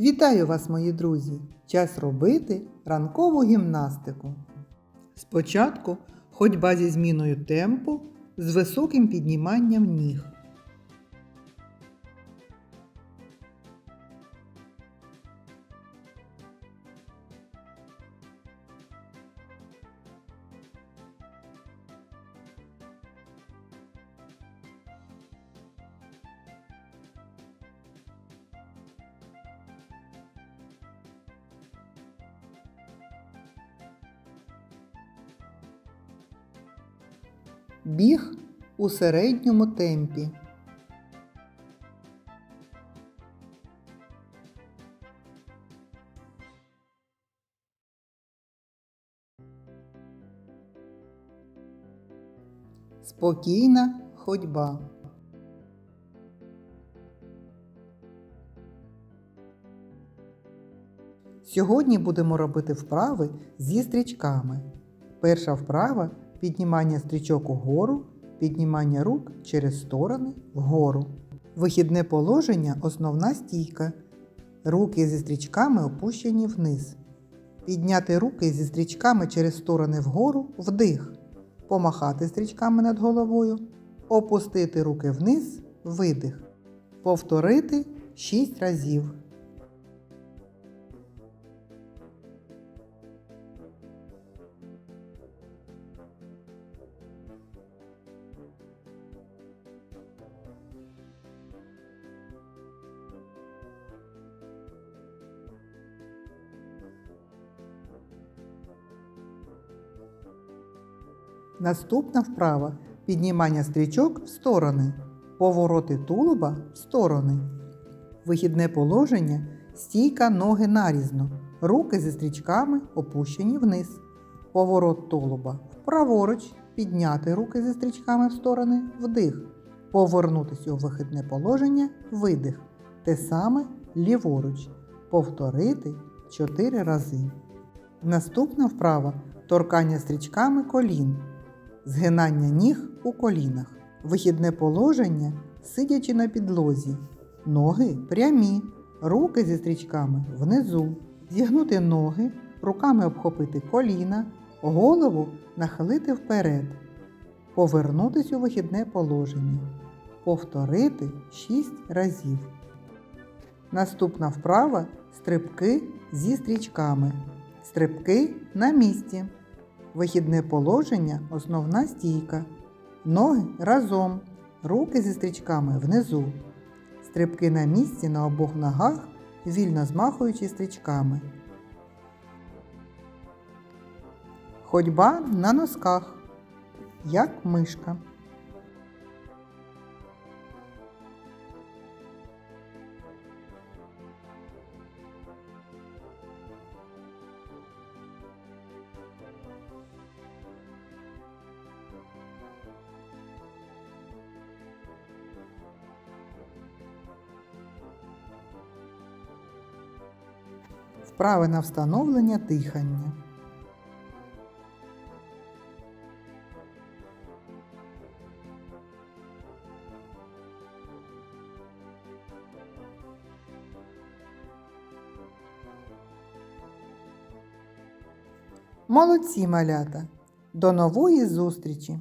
Вітаю вас, мої друзі! Час робити ранкову гімнастику. Спочатку ходьба зі зміною темпу з високим підніманням ніг. Біг у середньому темпі. Спокійна ходьба. Сьогодні будемо робити вправи зі стрічками. Перша вправа піднімання стрічок угору, піднімання рук через сторони вгору. Вихідне положення основна стійка. Руки зі стрічками опущені вниз. Підняти руки зі стрічками через сторони вгору вдих. Помахати стрічками над головою. Опустити руки вниз видих. Повторити 6 разів. Наступна вправа піднімання стрічок в сторони, повороти тулуба в сторони. Вихідне положення стійка ноги нарізно, руки зі стрічками опущені вниз. Поворот тулуба вправоруч, підняти руки зі стрічками в сторони вдих. Повернутися у вихідне положення видих. Те саме ліворуч. Повторити 4 рази. Наступна вправа торкання стрічками колін. Згинання ніг у колінах. Вихідне положення, сидячи на підлозі. Ноги прямі, руки зі стрічками внизу. Зігнути ноги, руками обхопити коліна, голову нахилити вперед. Повернутися у вихідне положення. Повторити 6 разів. Наступна вправа стрибки зі стрічками. Стрибки на місці. Вихідне положення основна стійка. Ноги разом, руки зі стрічками внизу. Стрибки на місці на обох ногах, вільно змахуючи стрічками. Ходьба на носках, як мишка. Вправи на встановлення дихання. Молодці малята! До нової зустрічі!